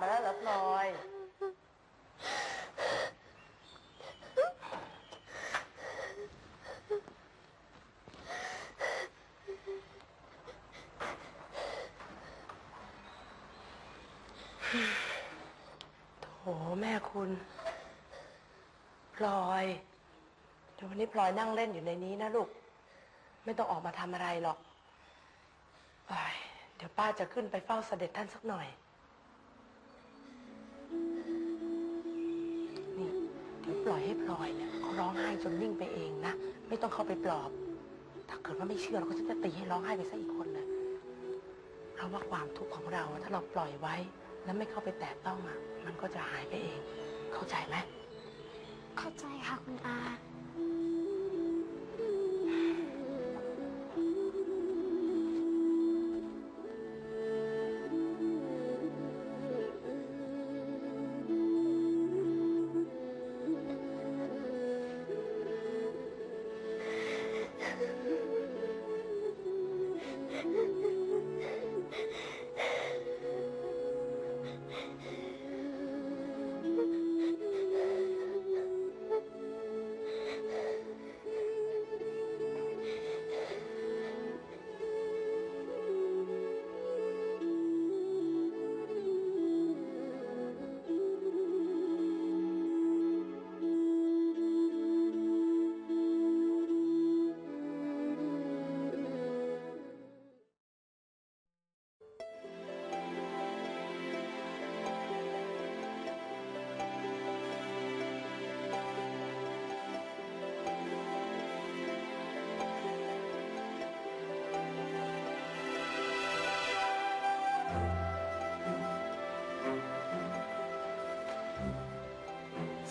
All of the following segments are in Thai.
มาแล้วเหรอพลอย โถแม่คุณพลอยเดี๋ยววันนี้พลอยนั่งเล่นอยู่ในนี้นะลูก ไม่ต้องออกมาทำอะไรหรอกไปเดี๋ยวป้าจะขึ้นไปเฝ้าเสด็จท่านสักหน่อย ให้พลอยเนี่ยเขาร้องไห้จนนิ่งไปเองนะ ไม่ต้องเข้าไปปลอบ ถ้าเกิดว่าไม่เชื่อเราก็จะตีให้ร้องไห้ไปซะอีกคนเลยเพราะว่าความทุกข์ของเราถ้าเราปล่อยไว้ แล้วไม่เข้าไปแตะต้องอะมันก็จะหายไปเอง เข้าใจไหมเข้าใจค่ะคุณอา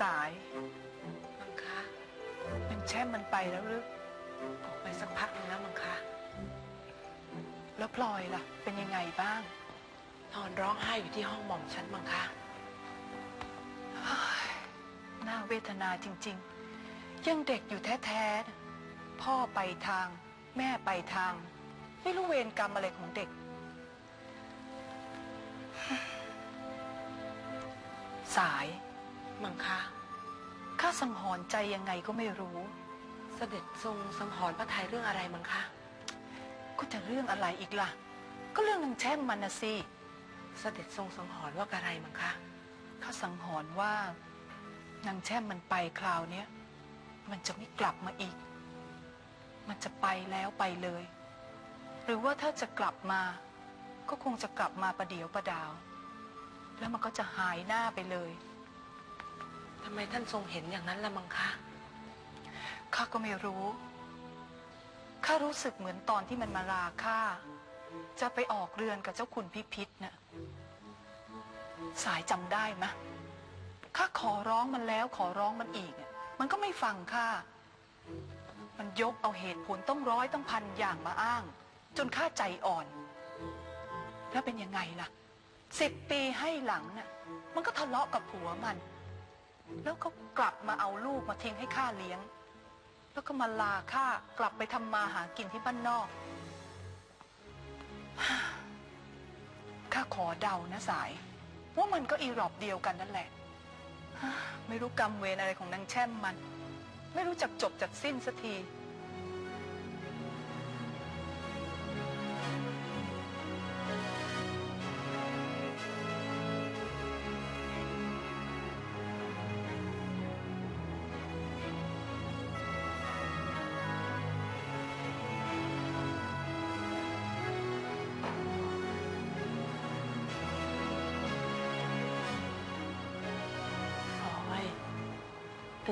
สายมังคะมันแช่มมันไปแล้วหรือออกไปสักพักนึงแล้วมังคะแล้วพลอยล่ะ เป็นยังไงบ้าง นอนร้องไห้อยู่ที่ห้องหม่อมฉันมังคะน่าเวทนาจริง ๆ ยังเด็กอยู่แท้ๆพ่อไปทาง แม่ไปทาง ไม่รู้เวรกรรมอะไรของเด็ก สาย มังคะ ข้าสังหรณ์ใจยังไงก็ไม่รู้ เสด็จทรงสังหรณ์พระทัยเรื่องอะไรมังคะ ก็จะเรื่องอะไรอีกล่ะ ก็เรื่องนางแช่มมันนะสิ เสด็จทรงสังหรณ์ว่าอะไรมังคะ ข้าสังหรณ์ว่านางแช่มมันไปคราวเนี้ยมันจะไม่กลับมาอีก มันจะไปแล้วไปเลย หรือว่าถ้าจะกลับมา ก็คงจะกลับมาประเดี๋ยวประดาว แล้วมันก็จะหายหน้าไปเลย ทำไมท่านทรงเห็นอย่างนั้นละมังคะ ข้าก็ไม่รู้ ข้ารู้สึกเหมือนตอนที่มันมาลาข้า จะไปออกเรือนกับเจ้าคุณพิพิธน่ะ สายจำได้ไหมะ ข้าขอร้องมันแล้วขอร้องมันอีก มันก็ไม่ฟังข้า มันยกเอาเหตุผลต้องร้อยต้องพันอย่างมาอ้าง จนข้าใจอ่อน แล้วเป็นยังไงล่ะสิบปีให้หลังน่ะ มันก็ทะเลาะกับผัวมัน แล้วเขากลับมาเอาลูกมาทิ้งให้ข้าเลี้ยง แล้วก็มาลาข้ากลับไปทำมาหากินที่บ้านนอก ข้าขอเดานะสาย ว่ามันก็อีรอบเดียวกันนั่นแหละ ไม่รู้กรรมเวรอะไรของนางแช่มมัน ไม่รู้จักจบจักสิ้นสักที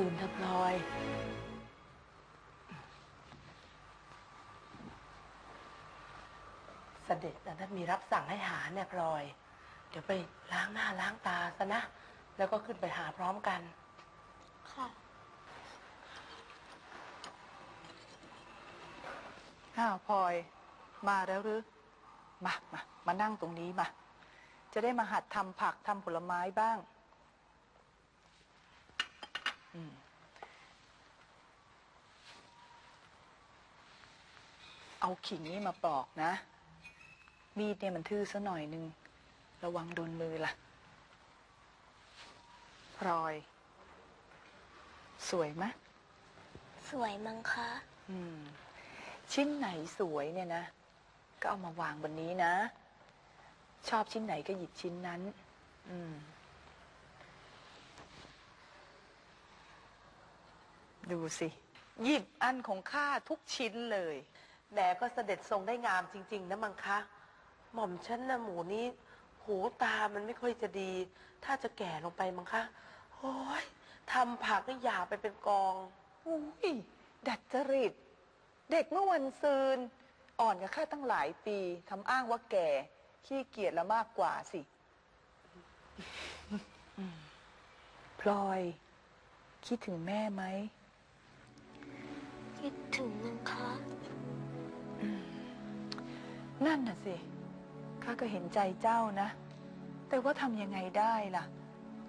ตื่นเถอะพลอย เสด็จนะท่านมีรับสั่งให้หาเนี่ยพลอย เดี๋ยวไปล้างหน้าล้างตาซะนะ แล้วก็ขึ้นไปหาพร้อมกัน ค่ะ อ้าวพลอย มาแล้วหรือ มามามานั่งตรงนี้มา จะได้มาหัดทำผักทำผลไม้บ้าง เอาขิงนี่มาปอกนะ มีดเนี่ยมันทื่อซะหน่อยนึง ระวังโดนมือล่ะพลอย สวยไหมสวยมั้งคะอืม ชิ้นไหนสวยเนี่ยนะ ก็เอามาวางบนนี้นะ ชอบชิ้นไหนก็หยิบชิ้นนั้น อืม ดูสิ หยิบอันของข้าทุกชิ้นเลย แหมก็เสด็จทรงได้งามจริง ๆ นะมังคะ หม่อมฉันนะหมูนี้ หูตามันไม่ค่อยจะดี ถ้าจะแก่ลงไปมังคะโอ้ยทำผักก็หยาบไปเป็นกอง อุ้ย ดัดจริต เด็กเมื่อวันซืน อ่อนกับข้าตั้งหลายปีทำอ้างว่าแก่ ขี้เกียจละมากกว่าสิ พลอย คิดถึงแม่ไหม คิดถึงมังคะ นั่นน่ะสิ ข้าก็เห็นใจเจ้านะ แต่ว่าทำยังไงได้ล่ะ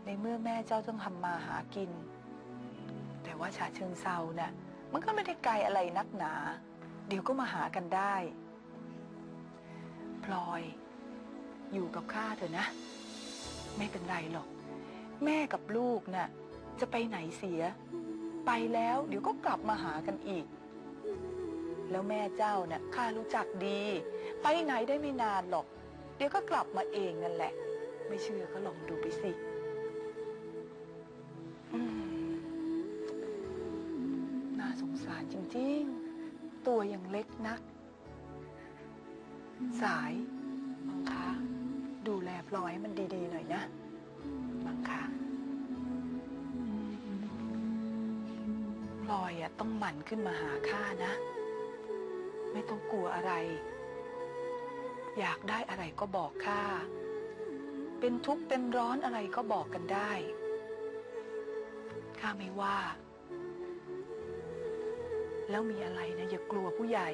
ในเมื่อแม่เจ้าต้องทำมาหากิน แต่ว่าชาเชิงเซาน่ะ มันก็ไม่ได้ไกลอะไรนักหนา เดี๋ยวก็มาหากันได้ พลอย อยู่กับข้าเถอะนะ ไม่เป็นไรหรอก แม่กับลูกน่ะ จะไปไหนเสีย ไปแล้วเดี๋ยวก็กลับมาหากันอีก แล้วแม่เจ้านี่ยข้ารู้จักดี ไปไหนได้ไม่นานหรอก เดี๋ยวก็กลับมาเองนั่นแหละ ไม่เชื่อก็ลองดูไปสิน่าสงสารจริงๆ ตัวยังเล็กนัก สายมังคะดูแลพลอยมันดีๆหน่อยนะมังคะพลอยอะต้องหมั่นขึ้นมาหาข้านะ ไม่ต้องกลัวอะไร อยากได้อะไรก็บอกข้าเป็นทุกข์เป็นร้อนอะไรก็บอกกันได้ข้าไม่ว่า แล้วมีอะไรนะอย่ากลัวผู้ใหญ่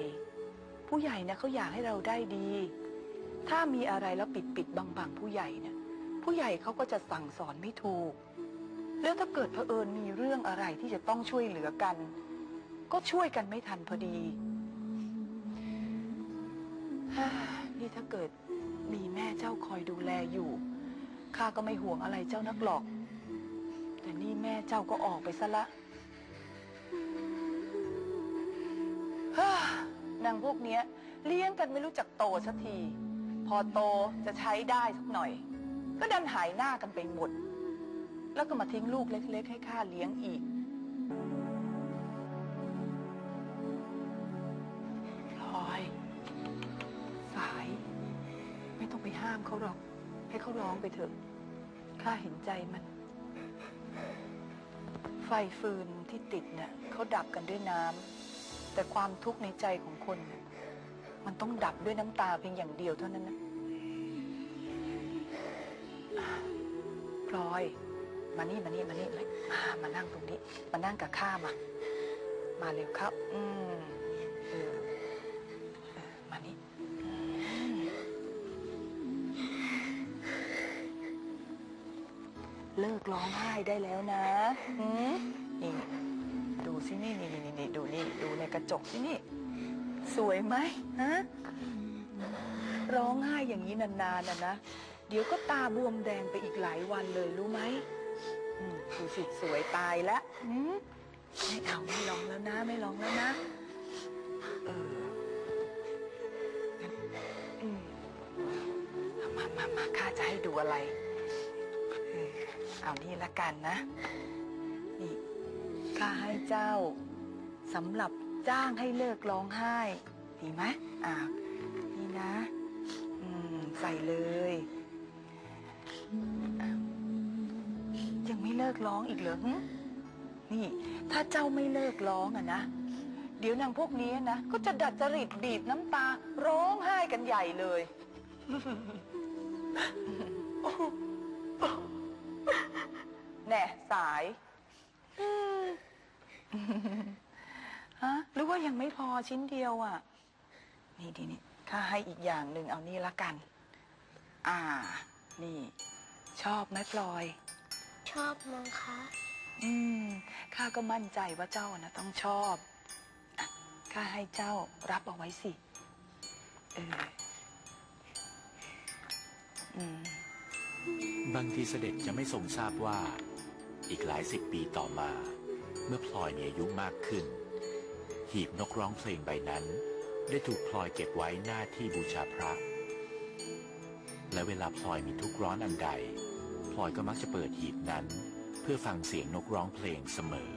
ผู้ใหญ่นะเขาอยากให้เราได้ดี ถ้ามีอะไรแล้วปิดปิดบังบังผู้ใหญ่เนี่ยผู้ใหญ่เขาก็จะสั่งสอนไม่ถูก แล้วถ้าเกิดเผอิญมีเรื่องอะไรที่จะต้องช่วยเหลือกัน ก็ช่วยกันไม่ทันพอดีฮ นี่ถ้าเกิดมีแม่เจ้าคอยดูแลอยู่ข้าก็ไม่ห่วงอะไรเจ้านักหรอก แต่นี่แม่เจ้าก็ออกไปซะละนางพวกเนี้ย เลี้ยงกันไม่รู้จักโตสักที พอโตจะใช้ได้สักหน่อย ก็ดันหายหน้ากันไปหมด แล้วก็มาทิ้งลูกเล็ก ๆ ให้ข้าเลี้ยงอีก เขาหรอก ให้เขาร้องไปเถอะ ข้าเห็นใจมัน ไฟฟืนที่ติดเนี่ยเขาดับกันด้วยน้ำ แต่ความทุกข์ในใจของคนน่ะมันต้องดับด้วยน้ำตาเพียงอย่างเดียวเท่านั้นนะพลอย มานี่มานี่มานี่เลยมามานั่งตรงนี้ มานั่งกับข้ามา มาเร็วครับ อืม เลิกร้องไห้ได้แล้วนะหืมนี่ ดูสินี่นี่นี่นี่ดูนี่ดูในกระจกสินี่ สวยไหมฮะร้องไห้อย่างนี้นานๆนะนะ เดี๋ยวก็ตาบวมแดงไปอีกหลายวันเลยรู้ไหมอืมดูสิสวยตายแล้วอืมไม่เอาไม่ร้องแล้วนะ ไม่ร้องแล้วนะเอองั้นอืมเอามามามาข้าจะให้ดูอะไรเออ เอานี่ละกันนะ นี่ข้าให้เจ้าสำหรับจ้างให้เลิกร้องไห้ ดีไหมอ่านี่นะ อืม ใส่เลยอะยังไม่เลิกร้องอีกเหรอหึนี่ ถ้าเจ้าไม่เลิกร้องอะนะ เดี๋ยวนางพวกนี้นะ ก็จะดัดจริตบีบน้ำตา ร้องไห้กันใหญ่เลย แน่สายอืมฮะหรือว่ายังไม่พอชิ้นเดียวอะ นี่ดีนี่ข้าให้อีกอย่างหนึ่งเอานี่ละกัน อ่า นี่ ชอบไหมพลอย ชอบมั้งคะอืมข้าก็มั่นใจว่าเจ้านะต้องชอบอะข้าให้เจ้ารับเอาไว้สิเอออืม บางทีเสด็จจะไม่ทรงทราบว่า อีกหลายสิบปีต่อมา เมื่อพลอยมีอายุมากขึ้น หีบนกร้องเพลงใบนั้น ได้ถูกพลอยเก็บไว้หน้าที่บูชาพระ และเวลาพลอยมีทุกข์ร้อนอันใด พลอยก็มักจะเปิดหีบนั้น เพื่อฟังเสียงนกร้องเพลงเสมอ